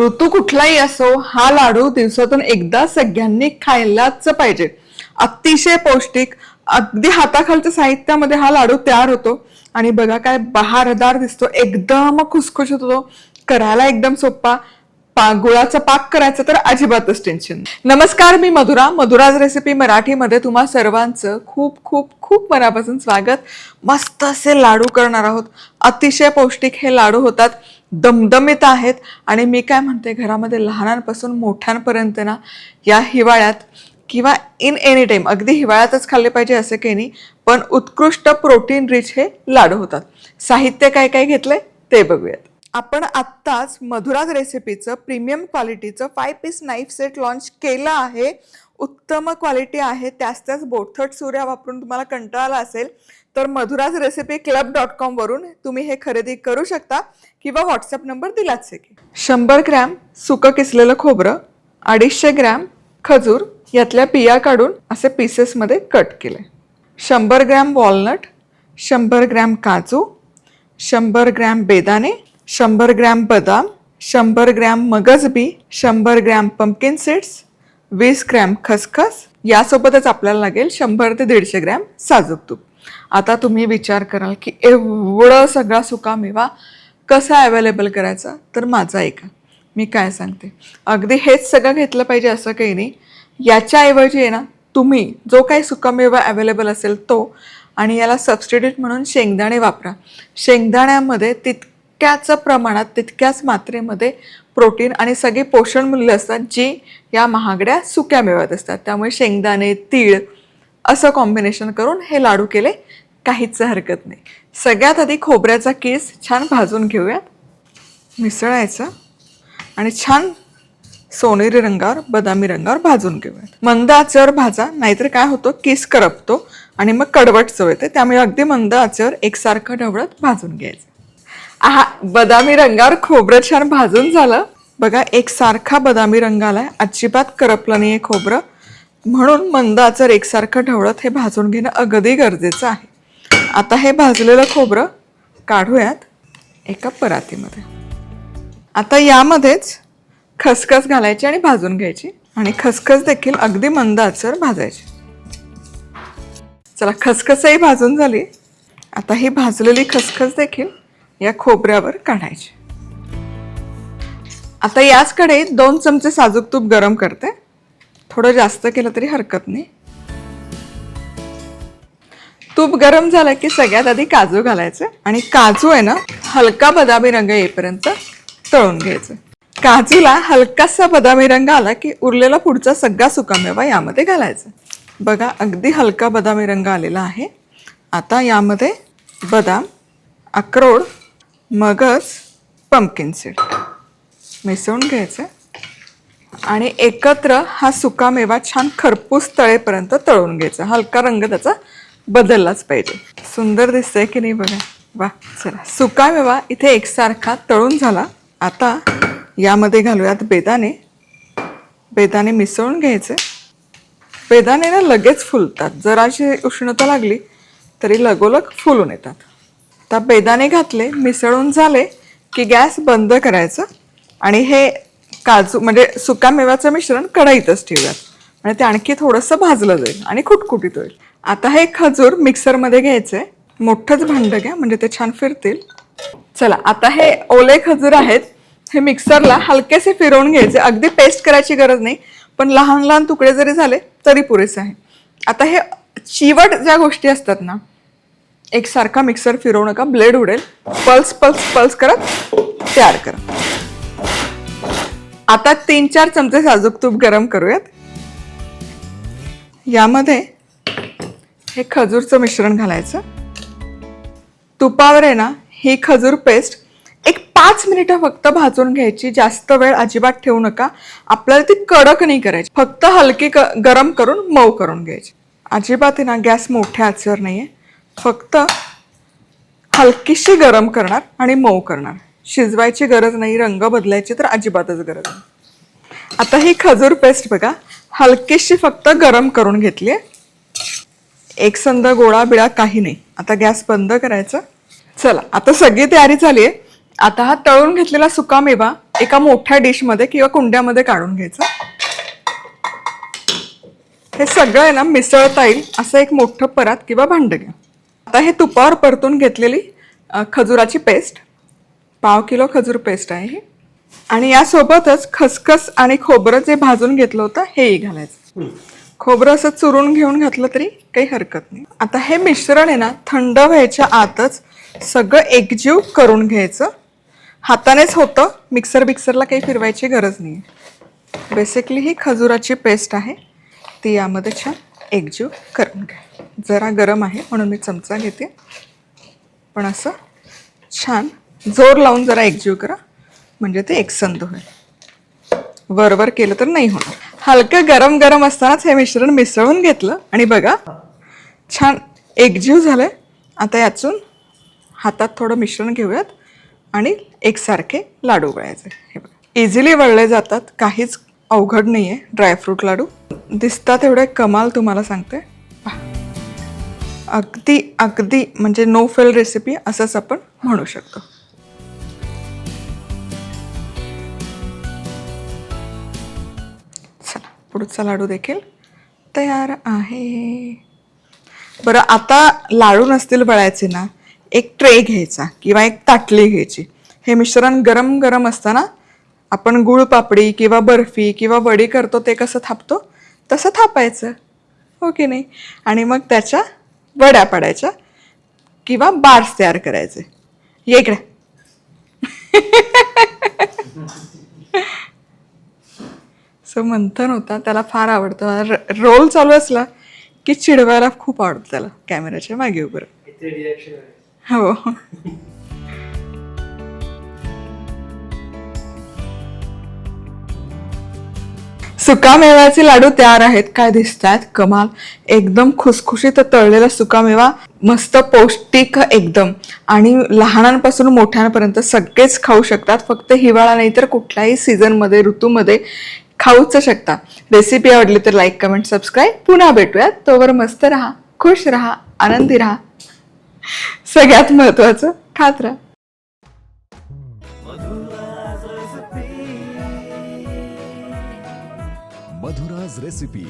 ऋतू कुठलाही असो हा लाडू दिवसातून एकदा सगळ्यांनी खायलाच पाहिजे. अतिशय पौष्टिक अगदी हाताखालच्या साहित्यामध्ये हा लाडू तयार होतो. आणि बघा काय बहारदार दिसतो. एकदम खुसखुशीत होतो. करायला एकदम सोपा. पा गुळाचा पाक करायचा तर अजिबातच टेन्शन नमस्कार मी मधुरा. मधुराज रेसिपी मराठीमध्ये तुम्हा सर्वांचं खूप खूप खूप मनापासून स्वागत. मस्त असे लाडू करणार आहोत. अतिशय पौष्टिक हे लाडू होतात. दमदमीत आहेत. आणि मी काय म्हणते घरामध्ये लहानांपासून मोठ्यांपर्यंत ना या हिवाळ्यात किंवा इन एनी टाईम अगदी हिवाळ्यातच खाल्ले पाहिजे असं काही नाही पण उत्कृष्ट प्रोटीन रिच हे लाडू होतात. साहित्य काय काय घेतलंय ते बघूयात. आपण आत्ताच मधुराज रेसिपीचं प्रीमियम क्वालिटीचं five piece knife set launch केलं आहे. उत्तम क्वालिटी आहे. त्याच त्याच बोथट सूर्या वापरून तुम्हाला कंटाळा असेल तर मधुराज रेसिपी क्लब डॉट कॉमवरून तुम्ही हे खरेदी करू शकता किंवा व्हॉट्सअप नंबर दिलाच आहे. की शंभर ग्रॅम सुकं किसलेलं खोबरं अडीचशे ग्रॅम खजूर यातल्या बिया काढून असे पीसेसमध्ये कट केले शंभर ग्रॅम वॉलनट शंभर ग्रॅम काजू शंभर ग्रॅम बेदाणे शंभर ग्रॅम बदाम शंभर ग्रॅम मगजबी शंभर ग्रॅम पंपकिन सीड्स वीस ग्रॅम खसखस यासोबतच आपल्याला लागेल शंभर ते दीडशे ग्रॅम साजूक तूप. आता तुम्ही विचार कराल की एवढं सगळा सुकामेवा कसा अवेलेबल करायचा? तर माझा ऐका. मी काय सांगते? अगदी हेच सगळं घेतलं पाहिजे असं काही नाही. याच्याऐवजी आहे ना तुम्ही जो काही सुकामेवा अवेलेबल असेल तो आणि याला सबस्टिट्यूट म्हणून शेंगदाणे वापरा. शेंगदाण्यामध्ये तितक्याच प्रमाणात तितक्याच मात्रेमध्ये प्रोटीन आणि सगळी पोषण मूल्य असतात जी या महागड्या सुक्या मेव्यात असतात. त्यामुळे शेंगदाणे तीळ असं कॉम्बिनेशन करून हे लाडू केले काहीच हरकत नाही. सगळ्यात आधी खोबऱ्याचा केस छान भाजून घेऊयात. मिसळायचं. आणि छान सोनेरी रंगावर बदामी रंगावर भाजून घेऊयात. मंद आचेवर भाजा नाहीतर काय होतं? केस करपतो आणि मग कडवट चव येते. त्यामुळे अगदी मंद आचेवर एकसारखं ढवळत भाजून घ्यायचं. आहा बदामी रंगावर खोबरं छान भाजून झालं. बघा एकसारखा बदामी रंग आलाय. अजिबात करपलं नाही आहे खोबरं. म्हणून मंद आचर एकसारखं ढवळत हे भाजून घेणं अगदी गरजेचं आहे. आता हे भाजलेलं खोबरं काढूयात एका परातीमध्ये. आता यामध्येच खसखस घालायची आणि भाजून घ्यायची आणि खसखस देखील अगदी मंद आचर भाजायची. चला खसखसही भाजून झाली. आता ही भाजलेली खसखस देखील या खोबऱ्यावर काढायची. आता याच कढईत दोन चमचे साजूक तूप गरम करते. थोडं जास्त केलं तरी हरकत नाही. तूप गरम झालं की सगळ्यात आधी काजू घालायचे आणि काजू आहे ना हलका बदामी रंग येईपर्यंत तळून घ्यायचं. काजूला हलकासा बदामी रंग आला की उरलेला पुढचा सगळा सुकामेवा यामध्ये घालायचा. बघा अगदी हलका बदामी रंग आलेला आहे. आता यामध्ये बदाम अक्रोड मगज पंपकिन सीड मिसळून घ्यायचं आणि एकत्र हा सुकामेवा छान खरपूस तळेपर्यंत तळून घ्यायचा. हलका रंग त्याचा बदललाच पाहिजे. सुंदर दिसतंय की नाही बघा. वा चला. सुकामेवा इथे एकसारखा तळून झाला. आता यामध्ये घालूयात बेदाणे. बेदाणे मिसळून घ्यायचे. बेदाणे ना लगेच फुलतात. जराशी उष्णता लागली तरी लगोलग फुलून येतात. आता बेदाणे घातले मिसळून झाले की गॅस बंद करायचं आणि हे काजू म्हणजे सुका मेव्याचं मिश्रण कढईतच ठेवूयात. आणि ते आणखी थोडंसं भाजलं जाईल आणि खुटखुटीत होईल. आता हे खजूर मिक्सरमध्ये घ्यायचंय. मोठंच भांडं घ्या म्हणजे ते छान फिरतील. चला आता हे ओले खजूर आहेत. हे मिक्सरला हलकेसे फिरवून घ्यायचे. अगदी पेस्ट करायची गरज नाही पण लहान लहान तुकडे जरी झाले तरी पुरेसे आहे. आता हे चिवट ज्या गोष्टी असतात ना एकसारखा मिक्सर फिरवू नका ब्लेड उडेल. पल्स पल्स पल्स करत तयार करा. आता तीन चार चमचे साजूक तूप गरम करूयात. यामध्ये हे खजूरचं मिश्रण घालायचं. तुपावर आहे ना ही खजूर पेस्ट एक पाच मिनिटं फक्त भाजून घ्यायची. जास्त वेळ अजिबात ठेवू नका. आपल्याला ती कडक नाही करायची. फक्त हलकी क गरम करून मऊ करून घ्यायची. अजिबात आहे ना गॅस मोठ्या आचेवर नाही आहे फक्त हलकीशी गरम करणार आणि मऊ करणार. शिजवायची गरज नाही रंग बदलायची तर अजिबातच गरज नाही. आता ही खजूर पेस्ट बघा. हलकीशी फक्त गरम करून घेतली आहे एकसंध गोळा बिळा काही नाही. आता गॅस बंद करायचा. चला आता सगळी तयारी झाली आहे. आता हा तळून घेतलेला सुका मेवा एका मोठ्या डिशमध्ये किंवा कुंड्यामध्ये काढून घ्यायचा. हे सगळं आहे ना मिसळता येईल असं एक मोठं परात किंवा भांड घ्या. आता हे तुपावर परतून घेतलेली खजुराची पेस्ट. पाव किलो खजूर पेस्ट आहे ही. आणि यासोबतच खसखस आणि खोबरं जे भाजून घेतलं होतं हेही घालायचं. खोबरं असं चुरून घेऊन घातलं तरी काही हरकत नाही. आता हे मिश्रण आहे ना थंड व्हायच्या आतच सगळं एकजीव करून घ्यायचं. हातानेच होतं मिक्सर बिक्सरला काही फिरवायची गरज नाही. बेसिकली ही खजुराची पेस्ट आहे. ती यामध्ये छान एकजीव करून घ्या. जरा गरम आहे म्हणून मी चमचा घेते. पण असं छान जोर लावून जरा एकजीव करा. म्हणजे ते एकसंध होईल. वरवर केलं तर नाही होणार. हलकं गरम गरम असतानाच हे मिश्रण मिसळून घेतलं. आणि बघा छान एकजीव झालं आता यातून हातात थोडं मिश्रण घेऊयात आणि एकसारखे लाडू वळायचे हे बघा. इझिली वळले जातात. काहीच अवघड नाही आहे ड्रायफ्रूट लाडू. दिसतात एवढे कमाल तुम्हाला सांगते. अगदी अगदी म्हणजे नो फेल रेसिपी असंच आपण म्हणू शकतो. पुढचा लाडू देखील तयार आहे. बरं आता लाडू नसतील वळायचे ना एक ट्रे घ्यायचा किंवा एक ताटली घ्यायची. हे मिश्रण गरम गरम असताना आपण गुळ पापडी किंवा बर्फी किंवा वडी करतो ते कसं थापतो? तसं थापायचं. हो की नाही? आणि मग त्याच्या वड्या पडायच्या किंवा बार्स तयार करायचे. ये इकडे. सो मंथन होता. त्याला फार आवडतं. रोल चालू असला की चिडवायला खूप आवडतं त्याला. कॅमेऱ्याच्या मागे उभं. हो. सुकामेव्याचे लाडू तयार आहेत. काय दिसतात कमाल. एकदम खुसखुशीत तळलेला सुकामेवा. मस्त पौष्टिक एकदम. आणि लहानांपासून मोठ्यांपर्यंत सगळेच खाऊ शकतात. फक्त हिवाळा नाही तर कुठल्याही सीझनमध्ये ऋतूमध्ये खाऊच शकता. रेसिपी आवडली तर लाईक कमेंट सबस्क्राईब पुन्हा भेटूयात. तोवर मस्त राहा खुश राहा आनंदी राहा. सगळ्यात महत्वाचं खात राहा. मधुराज रेसिपी